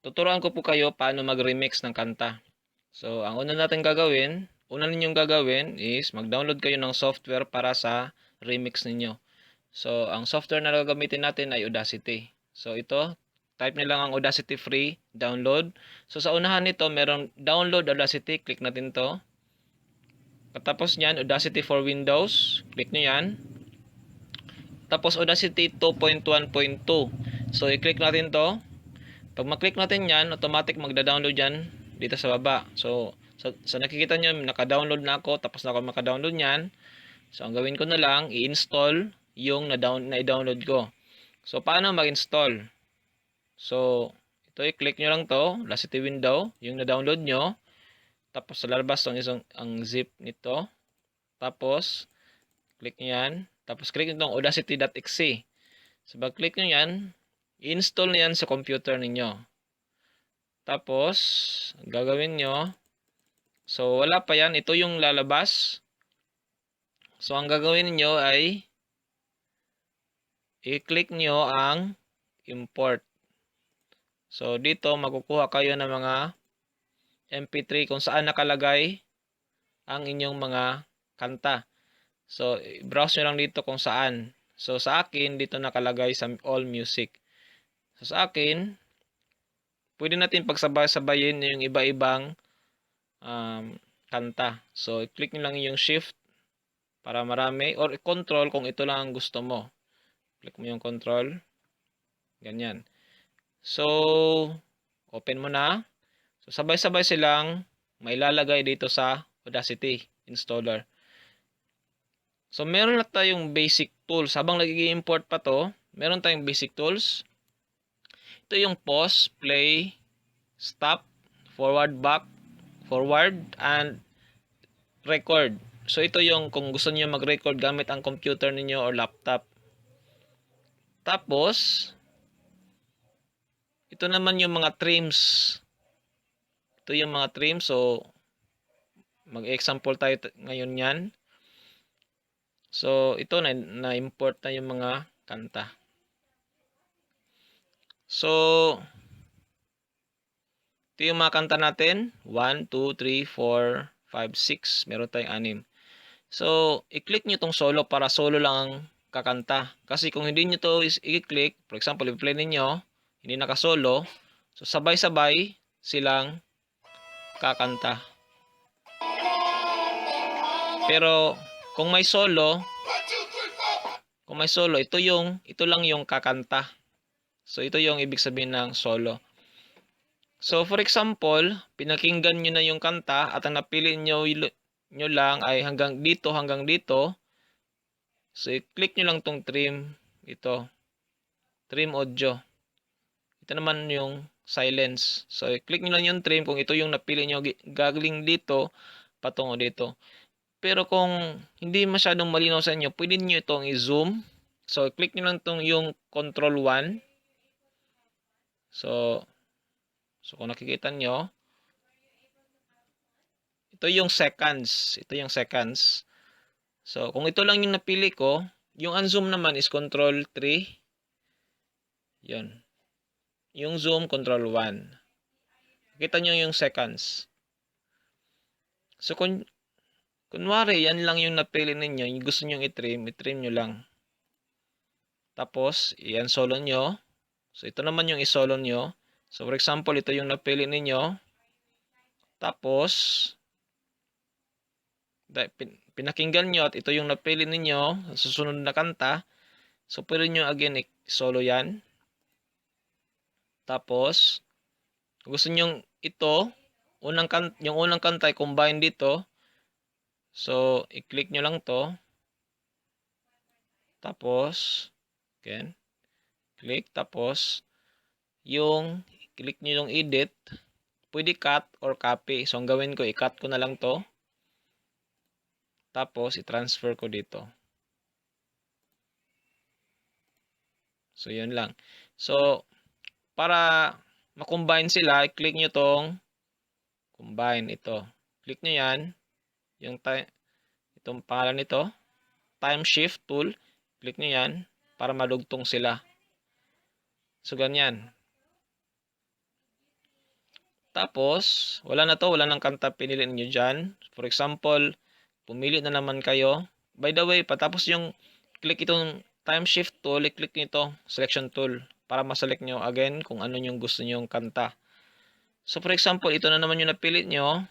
tuturuan ko po kayo paano mag-remix ng kanta. So, ang una natin gagawin, una ninyong gagawin is mag-download kayo ng software para sa remix ninyo. So, ang software na gagamitin natin ay Audacity. So, ito, type lang ang Audacity free, download. So, sa unahan nito, merong download Audacity, click natin to. Katapos niyan, Audacity for Windows, click nyo yan. Tapos Audacity 2.1.2. So, i-click natin to. Pag maklik natin yan, automatic magda-download yan dito sa baba. So, sa, sa nakikita nyo, naka-download na ako, tapos na ako maka-download yan. So, ang gawin ko na lang, i-install yung na-down, na-download ko. So, paano mag-install? So, ito i-click nyo lang to, Audacity window, yung na-download nyo. Tapos, sa lalabas ang isang ang zip nito. Tapos, click nyo yan. Tapos, click nyo itong audacity.exe. So, pag-click nyo yan, i-install na yan sa computer ninyo. Tapos, gagawin nyo, so wala pa yan, ito yung lalabas. So, ang gagawin niyo ay i-click nyo ang import. So, dito makukuha kayo ng mga MP3 kung saan nakalagay ang inyong mga kanta. So, browse nyo lang dito kung saan. So, sa akin, dito nakalagay sa all music. So, sa akin, pwede natin pagsabay-sabayin yung iba-ibang um, kanta. So, i-click nyo lang yung shift para marami or control kung ito lang ang gusto mo. Click mo yung control. Ganyan. So, open mo na. So, sabay-sabay silang mailalagay dito sa Audacity installer. So, meron na tayong basic tools. Habang nag-import pa to, meron tayong basic tools. Ito yung pause, play, stop, forward, back, forward, and record. So, ito yung kung gusto niyo mag-record gamit ang computer ninyo or laptop. Tapos, ito naman yung mga trims. Ito yung mga trims. So, mag-example tayo ngayon yan. So, ito na, na-import na yung mga kanta. So, ito yung mga kanta natin. 1, 2, 3, 4, 5, 6. Meron tayong anim. So, i-click nyo tong solo para solo lang ang kakanta. Kasi kung hindi nyo to i-click, for example, i-play ninyo, hindi nakasolo, so sabay-sabay silang kakanta. Pero, kung may solo, kung may solo, ito yung, ito lang yung kakanta. So, ito yung ibig sabihin ng solo. So, for example, pinakinggan nyo na yung kanta at ang napili nyo, nyo lang ay hanggang dito, hanggang dito. So, i-click nyo lang tong trim. Ito. Trim audio. Ito naman yung silence. So, i-click nyo lang yung trim kung ito yung napili nyo gagaling dito patungo dito. Pero kung hindi masyadong malinaw sa inyo, pwede nyo itong i-zoom. So, click nyo lang itong yung control 1. So, so kung nakikita nyo, ito yung seconds. Ito yung seconds. So, kung ito lang yung napili ko, yung unzoom naman is control 3. Yun. Yung zoom, control 1. Kita nyo yung seconds. So, kung, kunwari, yan lang yung napili ninyo, yung gusto nyo i-trim, i-trim nyo lang. Tapos, yan solo nyo. So, ito naman yung isolo nyo. So, for example, ito yung napili ninyo. Tapos, pinakinggan nyo at ito yung napili ninyo, susunod na kanta. So, pwede nyo again solo yan. Tapos, gusto nyo ito, unang kan yung unang kanta ay combine dito. So, i-click nyo lang to. Tapos, again, click. Tapos, yung, click nyo yung edit. Pwede cut or copy. So, ang gawin ko, i-cut ko na lang to. Tapos, i-transfer ko dito. So, yun lang. So, para makombine sila, i-click nyo tong combine ito. Click nyo yan. Yung itong pangalan nito. Time shift tool. Click nyo yan para madugtong sila. So, ganyan. Tapos, wala na to, wala nang kanta pinili niyo dyan. For example, pumili na naman kayo. By the way, patapos yung click itong time shift tool, i-click nyo ito, selection tool, para maselect nyo again kung ano yung gusto nyong kanta. So, for example, ito na naman yung napili nyo.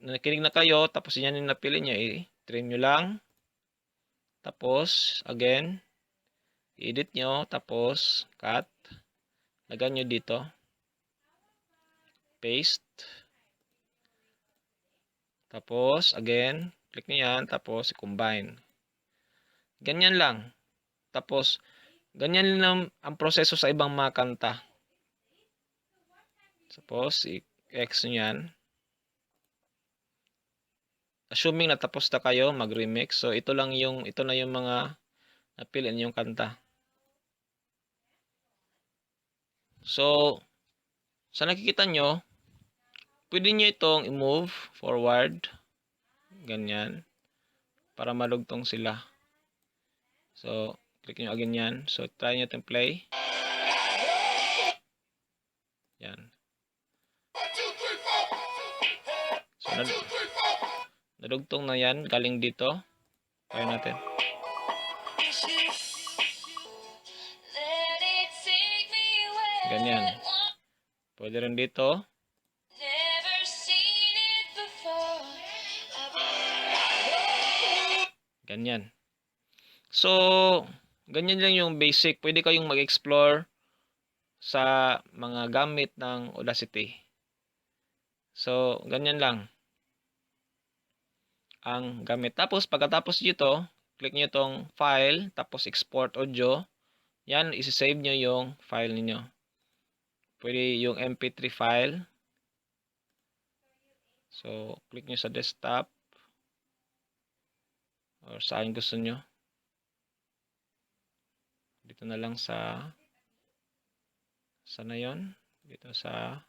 Nakinig na kayo, tapos yan yung napili nyo, i-trim nyo lang. Tapos, again, edit nyo, tapos, cut. Lagyan nyo dito. Paste. Tapos, again, click nyo yan, tapos, i-combine. Ganyan lang. Tapos, ganyan lang ang proseso sa ibang mga kanta. Suppose, i-X nyo yan. Assuming natapos na kayo mag-remix. So, ito lang yung, ito na yung mga napili yung kanta. So, sa nakikita nyo, pwede nyo itong i-move forward. Ganyan. Para malugtong sila. So, click nyo again yan. So, try nyo itong play. Yan. So, nad nadugtong na yan. Galing dito. Try natin. Pwede rin dito. Ganyan. So, ganyan lang yung basic. Pwede kayong mag-explore sa mga gamit ng Audacity. So, ganyan lang ang gamit. Tapos, pagkatapos dito, click nyo itong file, tapos export audio. Yan, isi-save nyo yung file niyo. Pwede yung mp3 file. So, click nyo sa desktop. Or saan gusto nyo. Dito na lang sa sana yon Dito sa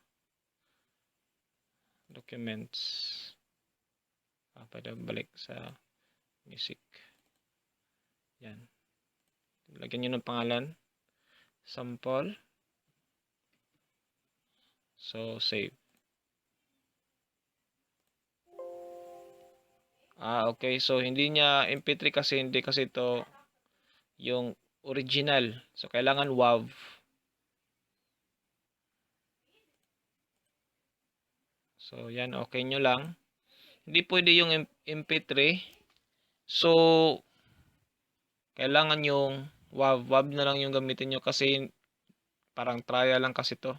documents. Ah, pwede balik sa music. Yan. Lagyan nyo ng pangalan. Sample. So, save. Ah, okay. So, hindi niya MP3 kasi hindi kasi ito yung original. So, kailangan WAV. So, yan. Okay nyo lang. Hindi pwede yung MP3. So, kailangan yung WAV. WAV na lang yung gamitin nyo kasi parang trial lang kasi to.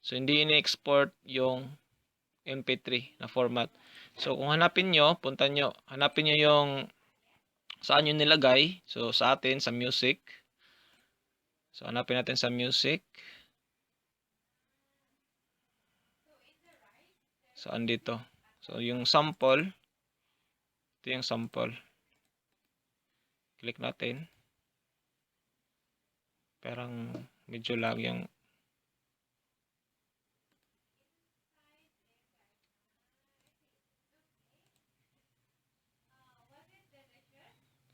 So, hindi ini-export yung MP3 na format. So, kung hanapin nyo, punta nyo, hanapin nyo yung saan nyo nilagay. So, sa atin, sa music. So, hanapin natin sa music. Saan dito? So, yung sample. Ito yung sample. Click natin. Parang medyo lag yung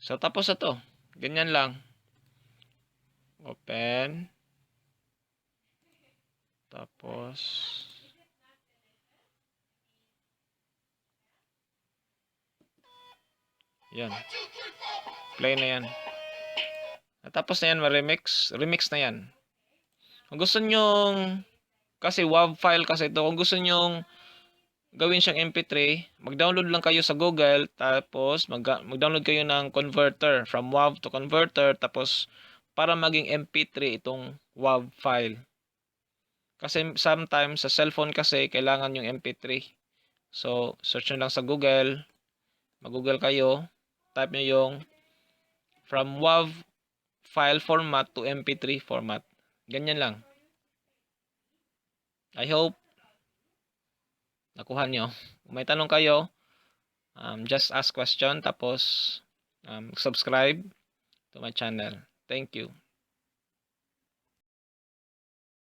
So, tapos na to. Ganyan lang. Open. Tapos, yan. Play na yan. Tapos na yan, ma-remix. Remix na yan. Kung gusto nyong, kasi WAV file kasi ito, kung gusto nyong gawin siyang MP3, mag-download lang kayo sa Google, tapos mag-download kayo ng converter, from WAV to converter, tapos para maging MP3 itong WAV file. Kasi sometimes sa cellphone kasi kailangan yung MP3. So, search nyo lang sa Google, mag-Google kayo, type nyo yung from WAV file format to MP3 format. Ganyan lang. I hope nakuha nyo. May tanong kayo, um, just ask question tapos um, subscribe to my channel. Thank you.